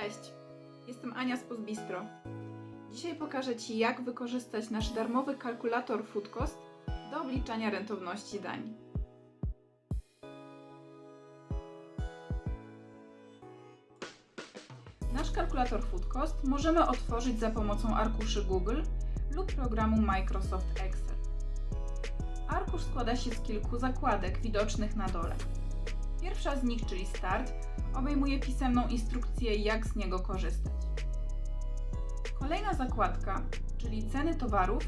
Cześć, jestem Ania z Pozbistro. Dzisiaj pokażę Ci, jak wykorzystać nasz darmowy kalkulator Food Cost do obliczania rentowności dań. Nasz kalkulator Food Cost możemy otworzyć za pomocą arkuszy Google lub programu Microsoft Excel. Arkusz składa się z kilku zakładek widocznych na dole. Pierwsza z nich, czyli Start, obejmuje pisemną instrukcję, jak z niego korzystać. Kolejna zakładka, czyli Ceny towarów,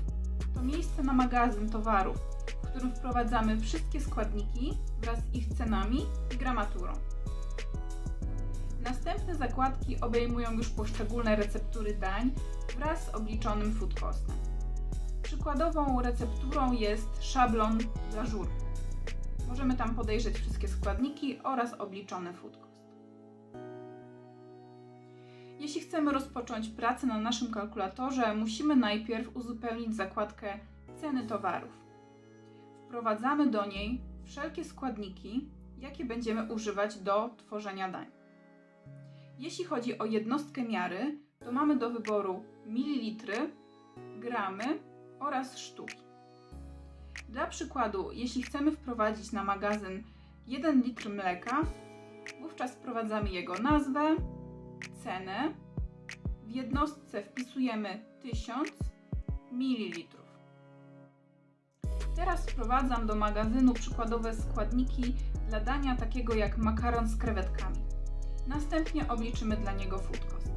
to miejsce na magazyn towarów, w którym wprowadzamy wszystkie składniki wraz z ich cenami i gramaturą. Następne zakładki obejmują już poszczególne receptury dań wraz z obliczonym food costem. Przykładową recepturą jest szablon dla żur. Możemy tam podejrzeć wszystkie składniki oraz obliczony food cost. Jeśli chcemy rozpocząć pracę na naszym kalkulatorze, musimy najpierw uzupełnić zakładkę ceny towarów. Wprowadzamy do niej wszelkie składniki, jakie będziemy używać do tworzenia dań. Jeśli chodzi o jednostkę miary, to mamy do wyboru mililitry, gramy oraz sztuki. Dla przykładu, jeśli chcemy wprowadzić na magazyn 1 litr mleka, wówczas wprowadzamy jego nazwę, cenę. W jednostce wpisujemy 1000 ml. Teraz wprowadzam do magazynu przykładowe składniki dla dania takiego jak makaron z krewetkami. Następnie obliczymy dla niego food cost.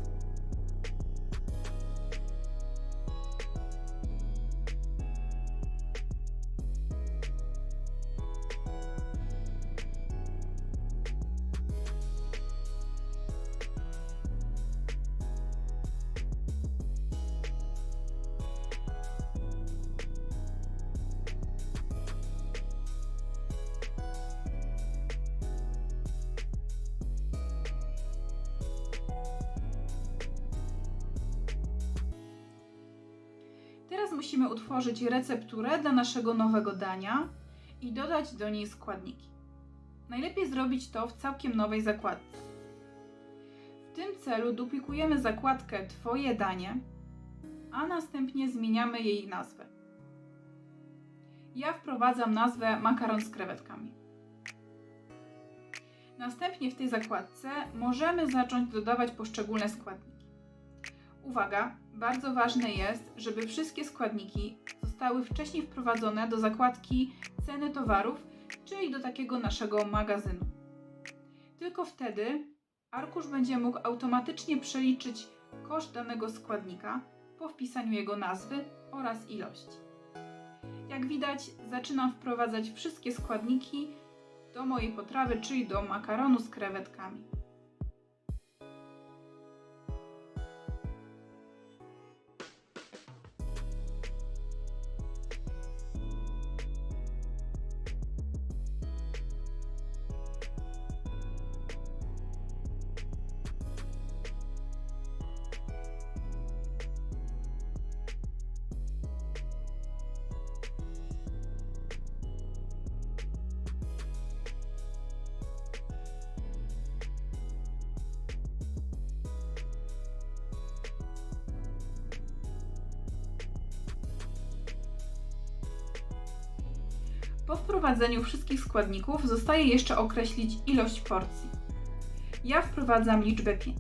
Musimy utworzyć recepturę dla naszego nowego dania i dodać do niej składniki. Najlepiej zrobić to w całkiem nowej zakładce. W tym celu duplikujemy zakładkę Twoje danie, a następnie zmieniamy jej nazwę. Ja wprowadzam nazwę makaron z krewetkami. Następnie w tej zakładce możemy zacząć dodawać poszczególne składniki. Uwaga, bardzo ważne jest, żeby wszystkie składniki zostały wcześniej wprowadzone do zakładki ceny towarów, czyli do takiego naszego magazynu. Tylko wtedy arkusz będzie mógł automatycznie przeliczyć koszt danego składnika po wpisaniu jego nazwy oraz ilości. Jak widać, zaczynam wprowadzać wszystkie składniki do mojej potrawy, czyli do makaronu z krewetkami. Po wprowadzeniu wszystkich składników zostaje jeszcze określić ilość porcji. Ja wprowadzam liczbę 5.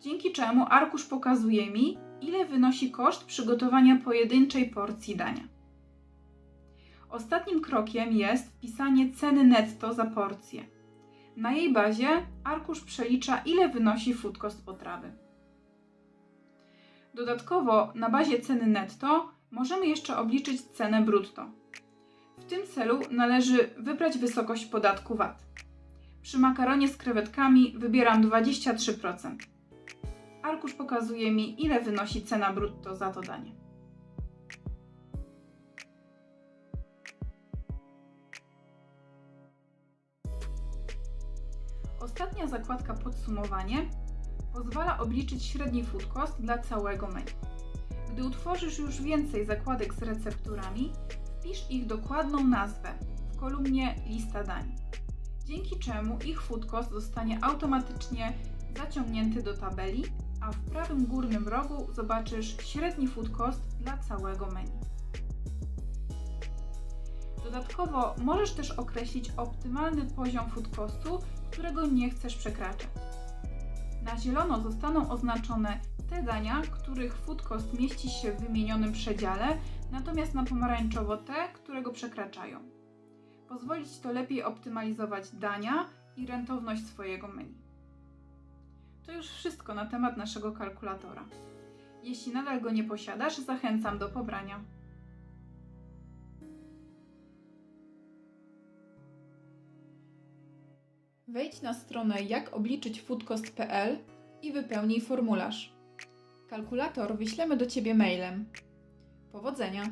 Dzięki czemu arkusz pokazuje mi, ile wynosi koszt przygotowania pojedynczej porcji dania. Ostatnim krokiem jest wpisanie ceny netto za porcję. Na jej bazie arkusz przelicza, ile wynosi food cost potrawy. Dodatkowo na bazie ceny netto możemy jeszcze obliczyć cenę brutto. W tym celu należy wybrać wysokość podatku VAT. Przy makaronie z krewetkami wybieram 23%. Arkusz pokazuje mi, ile wynosi cena brutto za to danie. Ostatnia zakładka podsumowanie pozwala obliczyć średni food cost dla całego menu. Gdy utworzysz już więcej zakładek z recepturami, wpisz ich dokładną nazwę w kolumnie lista dań, dzięki czemu ich food cost zostanie automatycznie zaciągnięty do tabeli, a w prawym górnym rogu zobaczysz średni food cost dla całego menu. Dodatkowo możesz też określić optymalny poziom food costu, którego nie chcesz przekraczać. Na zielono zostaną oznaczone te dania, których food cost mieści się w wymienionym przedziale, natomiast na pomarańczowo te, które go przekraczają. Pozwoli Ci to lepiej optymalizować dania i rentowność swojego menu. To już wszystko na temat naszego kalkulatora. Jeśli nadal go nie posiadasz, zachęcam do pobrania. Wejdź na stronę jakobliczyćfoodcost.pl i wypełnij formularz. Kalkulator wyślemy do Ciebie mailem. Powodzenia!